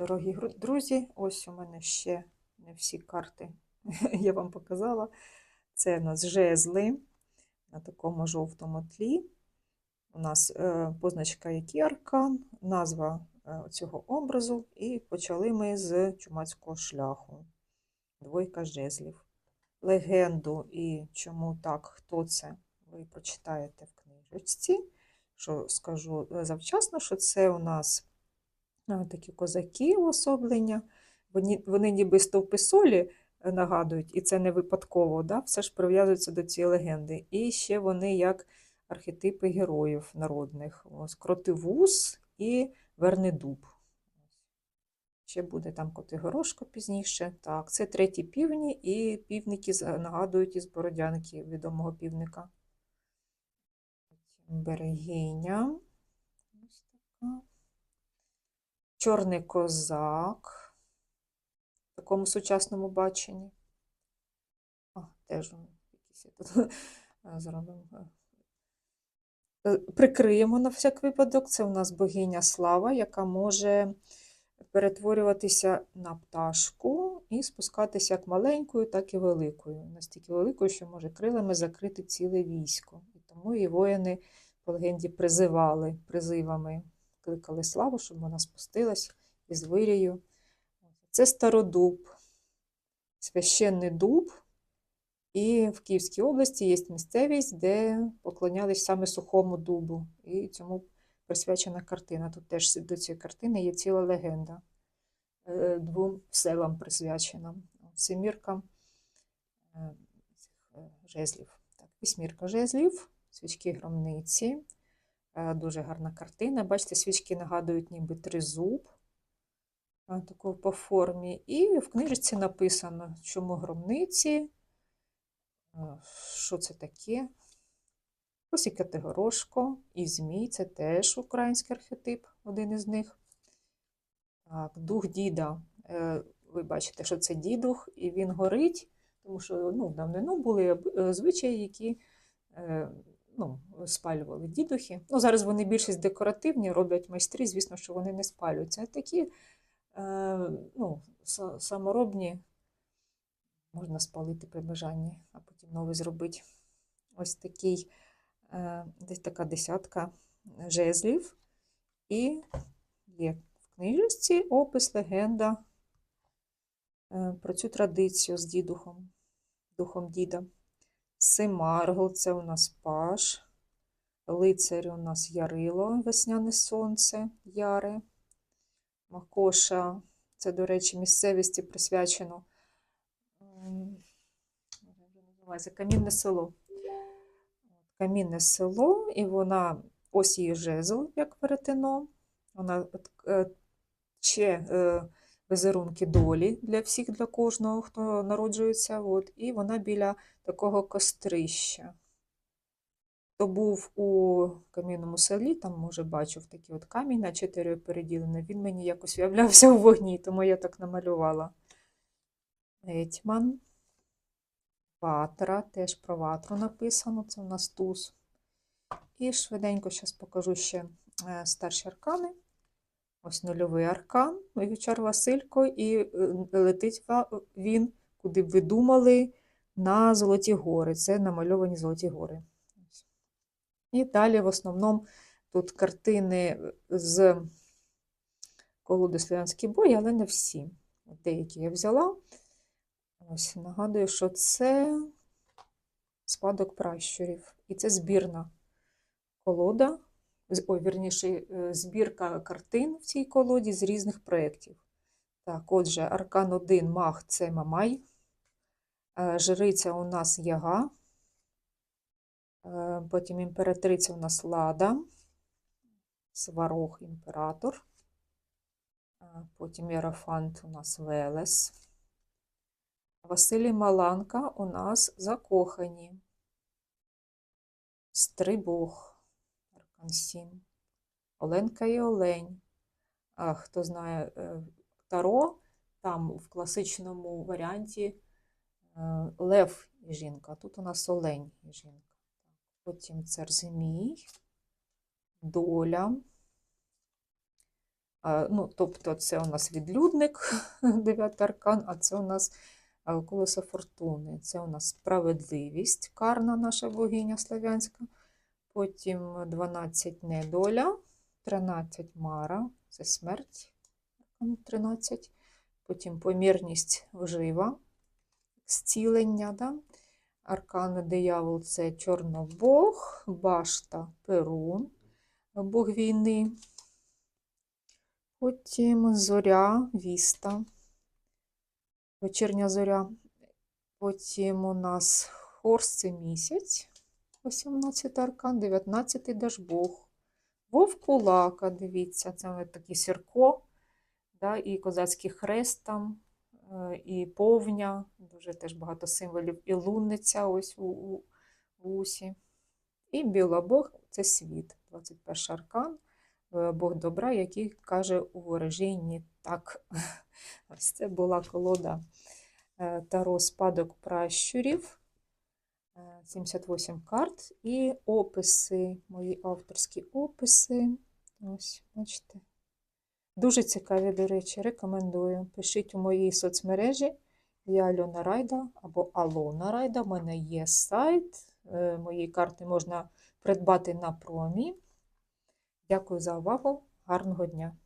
Дорогі друзі, ось у мене ще не всі карти я вам показала. Це у нас жезли на такому жовтому тлі. У нас е, позначка який аркан, назва е, цього образу, і почали ми з чумацького шляху. Двойка жезлів. Легенду і чому так, хто це, ви прочитаєте в книжечці. Що скажу е, завчасно, що це у нас такі козаки уособлення. Вони, вони ніби стовпи солі е, нагадують, і це не випадково, да? все ж прив'язується до цієї легенди. І ще вони як архетипи героїв народних. Ось Кротивус і Вернедуб. Ще буде там Котигорошко пізніше. Так, це треті півні, і півники нагадують із Бородянки відомого півника. Берегиня. Ось така. Чорний козак в такому сучасному баченні. А, теж он якийсь я тут е, зробимо. е. Е, Прикриємо на всяк випадок. Це у нас богиня слава, яка може перетворюватися на пташку і спускатися як маленькою, так і великою. Настільки великою, що може крилами закрити ціле військо. І тому її воїни по легенді призивали призивами, кликали славу, щоб вона спустилась із вирію. Це стародуб, священний дуб. І в Київській області є місцевість, де поклонялись саме сухому дубу. І цьому присвячена картина. Тут теж до цієї картини є ціла легенда. Е, Двом селам присвячена. Семірка е, е, жезлів. Так, вісьмірка жезлів, свічки громниці. Е, Дуже гарна картина. Бачите, свічки нагадують ніби тризуб е, такого по формі. І в книжці написано, чому громниці, е, що це таке. Ось і Категорошко, і Змій, це теж український архетип, один із них. Так, дух діда. Ви бачите, що це дідух, і він горить, тому що ну, в давнину були звичаї, які ну, спалювали дідухи. Ну, зараз вони більшість декоративні, роблять майстри, звісно, що вони не спалюються. А такі е, ну, саморобні можна спалити при бажанні, а потім новий зробити. Ось такий, е, десь така десятка жезлів. І є в книжці опис, легенда е, про цю традицію з дідухом, духом діда. Семаргл це у нас паш, лицар у нас Ярило, весняне сонце, яре. Макоша, це, до речі, місцевості присвячено камінне село. Камінне село, і вона ось її жезл, як веретено. Вона е, ще е, візерунки долі для всіх, для кожного, хто народжується. От, і вона біля такого кострища. Хто був у кам'яному селі, там, може, бачив такий от камінь на чотири переділений, він мені якось уявлявся у вогні, тому я так намалювала. Гетьман. Ватра, теж про ватру написано, це у нас туз. І швиденько зараз покажу ще е, старші аркани. Ось нульовий аркан, Вівчар Василько, і е, летить він, куди б ви думали, на Золоті гори. Це намальовані Золоті гори. І далі в основному тут картини з колоди Слов'янський бой, але не всі. Деякі я взяла. Ось, нагадую, що це спадок пращурів. І це збірна колода, ой, вірніше, е, збірка картин в цій колоді з різних проєктів. Так, отже, аркан 1 маг це Мамай, е, жриця у нас Яга, е, потім імператриця у нас Лада, Сварог імператор, потім Єрофант у нас Велес. Василій Маланка у нас закохані. Стрибог, 7. Оленка і Олень. Хто знає е, Таро, там в класичному варіанті е, Лев і жінка. Тут у нас Олень і жінка. Потім цар Змій, Доля, Ну, тобто, це у нас відлюдник, дев'ятий аркан, а це у нас а, колесо фортуни. Це у нас справедливість, карна наша богиня славянська. Потім 12 недоля, 13 мара, це смерть, 13. Потім помірність вжива, зцілення. Да? Аркан диявол це чорнобог, башта Перун, бог війни. Потім зоря, віста, вечірня зоря. Потім у нас хорс це місяць, 18 аркан, 19 дажбог. Вовкулака, дивіться, це от такий сірко, да, і козацький хрест там, е, і повня, дуже теж багато символів, і лунниця ось у, у, в усі. І білобог це світ, 21 аркан, е, Бог добра, який каже у ворожінні так. Ось це була колода е, Таро спадок пращурів. Е, 78 карт і описи, мої авторські описи. Ось, бачите. Дуже цікаві, до речі, рекомендую. Пишіть у моїй соцмережі. Я Альона Райда або Алона Райда. У мене є сайт. Е, Мої карти можна придбати на промі. Дякую за увагу. Гарного дня!